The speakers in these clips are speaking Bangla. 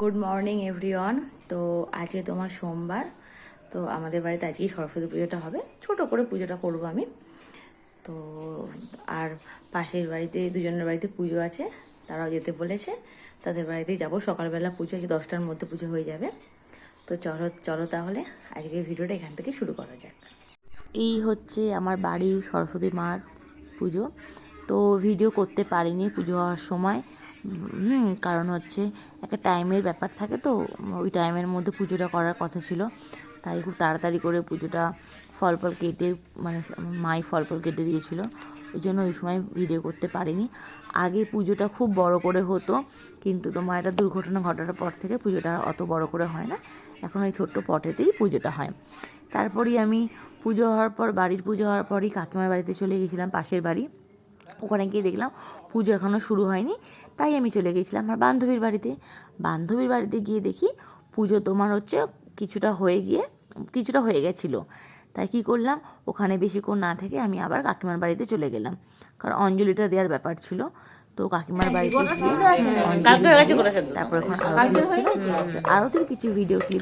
গুড মর্নিং এভরিওয়ান তো আজকে তোমার সোমবার, তো আমাদের বাড়িতে আজকেই সরস্বতী পুজোটা হবে। ছোট করে পুজোটা করব আমি। তো আর পাশের বাড়িতে, দুজনের বাড়িতে পুজো আছে, তারাও যেতে বলেছে। তাদের বাড়িতেই যাব। সকালবেলা পুজো আছে দশটার মধ্যে পুজো হয়ে যাবে। তো চলো চলো তাহলে আজকের ভিডিওটা এখান থেকে শুরু করা যাক। এই হচ্ছে আমার বাড়ি সরস্বতী মার পুজো। তো ভিডিও করতে পারিনি পুজো হওয়ার সময়। কারণ হচ্ছে একটা টাইমের ব্যাপার থাকে তো, ওই টাইমের মধ্যে পুজোটা করার কথা ছিল। তাই খুব তাড়াতাড়ি করে পুজোটা ফল ফল কেটে মানে মাই ফল ফল কেটে দিয়েছিল। ওই জন্য ওই সময় ভিডিও করতে পারিনি। আগে পুজোটা খুব বড় করে হতো, কিন্তু তোমার একটা দুর্ঘটনা ঘটার পর থেকে পুজোটা অত বড় করে হয় না। এখন ওই ছোট্ট পটেতেই পুজোটা হয়। তারপরেই আমি পুজো হওয়ার পর, বাড়ির পুজো হওয়ার পরই কাকিমার বাড়িতে চলে গেছিলাম, পাশের বাড়ি। ওখানে গিয়ে দেখলাম পুজো এখনও শুরু হয়নি তাই আমি চলে গেছিলাম আমার বান্ধবীর বাড়িতে। বান্ধবীর বাড়িতে গিয়ে দেখি পুজো তোমার হচ্ছে কিছুটা হয়ে গিয়ে কিছুটা হয়ে গেছিল। তাই কি করলাম ওখানে বেশিক্ষণ না থেকে আমি আবার কাকিমার বাড়িতে চলে গেলাম। কারণ অঞ্জলিটা দেওয়ার ব্যাপার ছিল তো কাকিমার বাড়িতে অঞ্জলি দিয়ে তারপর এখন আরতি হচ্ছে আরতির কিছু ভিডিও ক্লিপ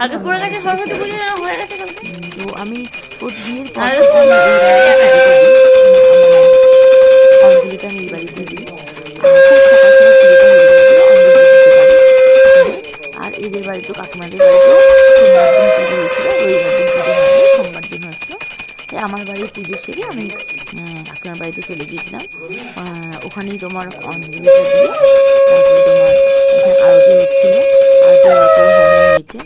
তো আমি আমার পুজো সেরে আমি কাকিমার বাড়িতে চলে গিয়েছিলাম। ওখানেই তোমার অঞ্জলিটা দিয়ে আরতি হচ্ছিল। আরতি হওয়ার হয়েছে।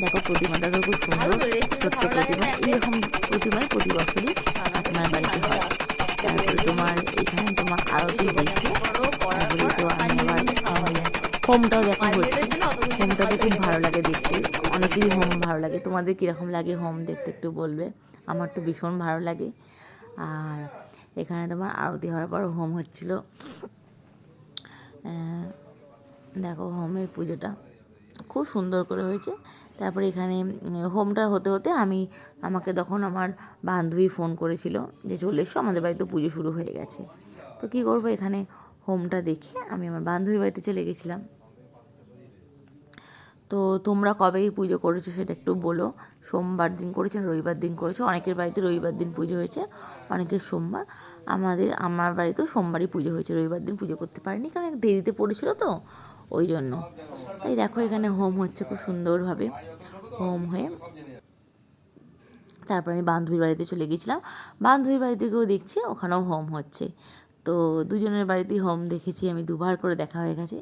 দেখো প্রতিমাটাও খুব সুন্দর, ছোট্ট প্রতিমা। এইরকম প্রতিমাই প্রতি বছরই কাকিমার বাড়িতে হয়। তারপরে তোমার এখানে তোমার আরতি হয়েছে। তারপরে তো আমি আবার হোমটাও দেখা হচ্ছে। হোমটা তো খুব ভালো লাগে দেখতে। অনেকেরই হোম ভালো লাগে। তোমাদের কীরকম লাগে হোম দেখতে একটু বলবে? আমার তো ভীষণ ভালো লাগে। আর এখানে তোমার আরতি হওয়ার পর হোম হচ্ছিল দেখো হোমের পুজোটা। খুব সুন্দর করে হয়েছে। তারপরে এখানে হোমটা হতে হতে আমি, আমাকে তখন আমার বান্ধবী ফোন করেছিল যে চলে এসো, আমাদের বাড়িতে পুজো শুরু হয়ে গেছে। তো কী করব এখানে হোমটা দেখে আমি আমার বান্ধবীর বাড়িতে চলে গেছিলাম। তো তোমরা কবে পুজো করেছ সেটা একটু বলো। সোমবার দিন করেছ রবিবার দিন করেছ? অনেকের বাড়িতে রবিবার দিন পুজো হয়েছে, অনেকের সোমবার। আমাদের, আমার বাড়িতেও সোমবারই পুজো হয়েছে, রবিবার দিন পুজো করতে পারিনি কারণ দেরিতে পড়েছিল তো ওই জন্য। তাই দেখো এখানে হোম হচ্ছে খুব সুন্দরভাবে, হোম হয়ে। তারপর আমি বান্ধবীর বাড়িতে চলে গেছিলাম বান্ধবীর বাড়িতে থেকেও দেখছি, ওখানেও হোম হচ্ছে। তো দুজনের বাড়িতেই হোম দেখেছি, আমি দুবার করে দেখা হয়ে গেছে।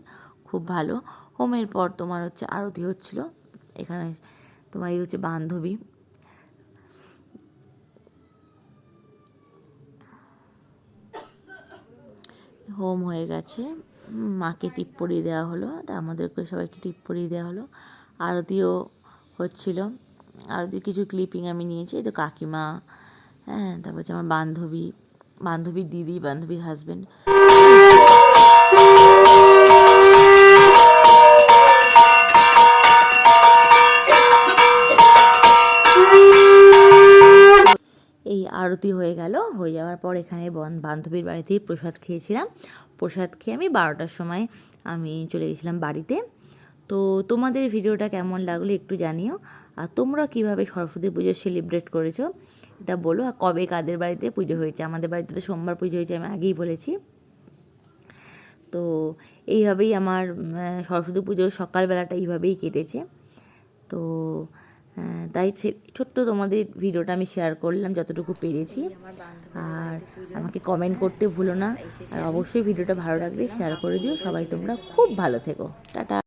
খুব ভালো। হোমের পর তোমার হচ্ছে আরতি হচ্ছিল। এখানে তোমার এই হচ্ছে বান্ধবী। হোম হয়ে গেছে। মাকে টিপ পরিয়ে দেওয়া হলো। তা আমাদেরকে সবাইকে টিপ পরিয়ে দেওয়া হলো। আরতিও হচ্ছিল। আরতি কিছু ক্লিপিং আমি নিয়েছি। এই তো কাকিমা হ্যাঁ তারপর হচ্ছে আমার বান্ধবী, বান্ধবীর দিদি, বান্ধবীর হাজব্যান্ড এই আরতি হয়ে গেল। হয়ে যাওয়ার পর এখানে বন- বান্ধবীর বাড়িতেই প্রসাদ খেয়েছিলাম। প্রসাদ খেয়ে আমি বারোটার সময় আমি চলে গেছিলাম বাড়িতে। তো তোমাদের ভিডিওটা কেমন লাগল একটু জানিও। আর তোমরা কীভাবে সরস্বতী পুজো সেলিব্রেট করেছ এটা বলো। আর কবে কাদের বাড়িতে পুজো হয়েছে? আমাদের বাড়িতে তো সোমবার পুজো হয়েছে, আমি আগেই বলেছি। তো এইভাবেই আমার সরস্বতী পুজোর সকালবেলাটা এইভাবেই কেটেছে। তো তাই সে- ছোট্ট তোমাদের ভিডিওটা আমি শেয়ার করলাম যতটুকু পেরেছি। আর আমাকে কমেন্ট করতে ভুলো না। আর অবশ্যই ভিডিওটা ভালো লাগলে শেয়ার করে দিও। সবাই তোমরা খুব ভালো থেকো। টাটা।